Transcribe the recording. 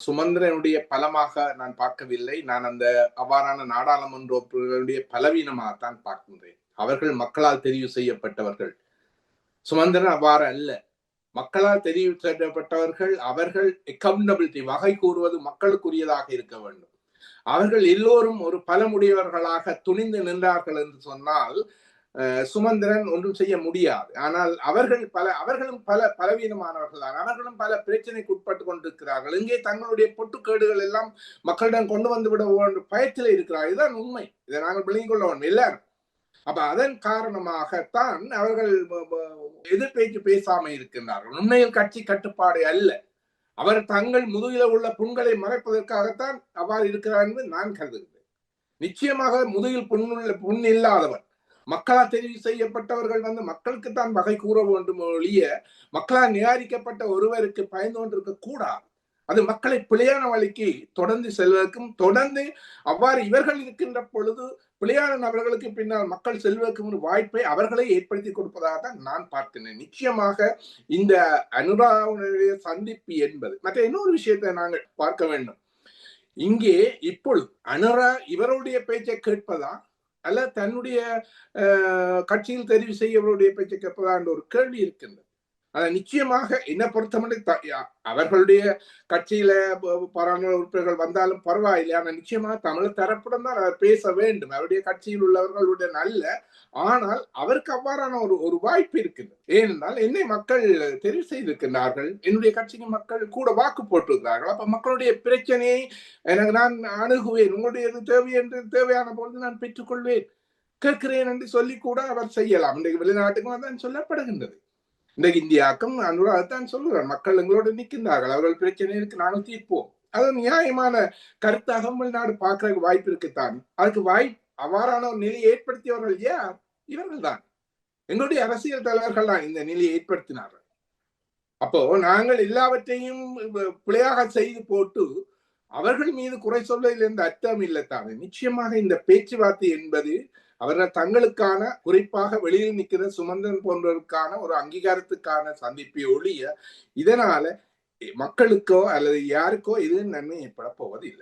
சுமந்திரனுடைய பலமாக நான் பார்க்கவில்லை. நான் அந்த அவ்வாறான நாடாளுமன்ற உறுப்பினர்களுடைய பலவீனமாகத்தான் பார்க்கின்றேன். அவர்கள் மக்களால் தெரிவு செய்யப்பட்டவர்கள். சுமந்திரன் அவ்வாறு அல்ல. மக்களால் தெரிவு செய்யப்பட்டவர்கள் அவர்கள் அக்கௌண்டபிலிட்டி வகை கூறுவது மக்களுக்குரியதாக இருக்க வேண்டும். அவர்கள் எல்லோரும் ஒரு பலமுடையவர்களாக துணிந்து நின்றார்கள் என்று சொன்னால் சுமந்திரன் ஒன்றும் செய்ய முடியாது. ஆனால் அவர்கள் பல அவர்களும் பல பலவீனமானவர்கள் தான் அவர்களும் பல பிரச்சனைக்கு உட்பட்டு கொண்டிருக்கிறார்கள் இங்கே தங்களுடைய பொட்டுக்கேடுகள் எல்லாம் மக்களிடம் கொண்டு வந்து விட பயத்தில் இருக்கிறார் இதுதான் உண்மை. இதை நாங்கள் விளங்கிக் கொள்ள வேண்டும். எல்லாரும். அப்ப அதன் காரணமாகத்தான் அவர்கள் எதிர்பேச்சு பேசாம இருக்கின்றார்கள். உண்மையில் கட்சி கட்டுப்பாடு அல்ல. அவர் தங்கள் முதுகில உள்ள புண்களை மறைப்பதற்காகத்தான் அவ்வாறு இருக்கிறார் என்று நான் கருதுகிறேன். நிச்சயமாக முதுகில் புண்ணுள்ள புண் இல்லாதவர் மக்களால் தெரிவு செய்யப்பட்டவர்கள் வந்து மக்களுக்கு தான் வகை கூற வேண்டும் ஒழிய மக்களால் நிராகரிக்கப்பட்ட ஒருவருக்கு பயந்து கொண்டிருக்க கூடாது. அது மக்களை பிழையான வழிக்கு தொடர்ந்து செல்வதற்கும் தொடர்ந்து அவ்வாறு இவர்கள் இருக்கின்ற பொழுது பிழையான நபர்களுக்கு பின்னால் மக்கள் செல்வதற்கும் ஒரு வாய்ப்பை அவர்களே ஏற்படுத்தி கொடுப்பதாக தான் நான் பார்க்கிறேன் நிச்சயமாக இந்த அனுராவுடைய சந்திப்பு என்பது மற்ற இன்னொரு விஷயத்தை நாங்கள் பார்க்க வேண்டும். இங்கே இப்பொழுது அனுரா இவருடைய பேச்சை கேட்பதா? அல்ல தன்னுடைய கட்சியில் தெரிவு செய்யவருடைய பேச்சை கேட்பதா என்ற ஒரு கேள்வி இருக்கின்றது. அதை நிச்சயமாக என்ன பொறுத்தமட்டு அவர்களுடைய கட்சியில பாராளுமன்ற உறுப்பினர்கள் வந்தாலும் பரவாயில்லை. ஆனால் நிச்சயமாக தமிழ் தரப்புடன் தான் அவர் பேச வேண்டும். அவருடைய கட்சியில் உள்ளவர்களுடைய நல்ல. ஆனால் அவருக்கு அவ்வாறான ஒரு ஒரு வாய்ப்பு இருக்குது. ஏனென்றால் என்னை மக்கள் தெரிவு செய்திருக்கின்றார்கள். என்னுடைய கட்சிக்கு மக்கள் கூட வாக்கு போட்டிருக்கிறார்கள். அப்ப மக்களுடைய பிரச்சனையை எனக்கு நான் அணுகுவேன். உங்களுடைய தேவை என்று தேவையான பொழுது நான் பெற்றுக்கொள்வேன். கேட்கிறேன் என்று சொல்லி கூட அவர் செய்யலாம். இன்றைக்கு வெளிநாட்டுக்கும் தான் சொல்லப்படுகின்றது. இன்றைக்கு இந்தியாவுக்கும் அனுராகத்தான் சொல்லுகிறார். மக்கள் எங்களோடு நிற்கின்றார்கள். அவர்கள் பிரச்சனைகளுக்கு நாங்கள் தீர்ப்போம். அது நியாயமான கருத்தாக தமிழ்நாடு பார்க்கறதுக்கு வாய்ப்பு இருக்குத்தான். அதுக்கு வாய்ப்பு அவ்வாறான ஒரு நிலையை ஏற்படுத்தியவர்கள் யார் இவர்கள் தான். எங்களுடைய அரசியல் தலைவர்கள் தான் இந்த நிலையை ஏற்படுத்தினார்கள். அப்போ நாங்கள் எல்லாவற்றையும் பிழையாக செய்து போட்டு அவர்கள் மீது குறை சொல்வதில் எந்த அர்த்தம் இல்லைத்தானே. நிச்சயமாக இந்த பேச்சுவார்த்தை என்பது அவர்கள் தங்களுக்கான குறிப்பாக வெளியில் நிற்கிற சுமந்திரன் போன்றவருக்கான ஒரு அங்கீகாரத்துக்கான சந்திப்பை ஒழிய இதனால மக்களுக்கோ அல்லது யாருக்கோ இது நன்மை ஏற்பட போவதில்லை.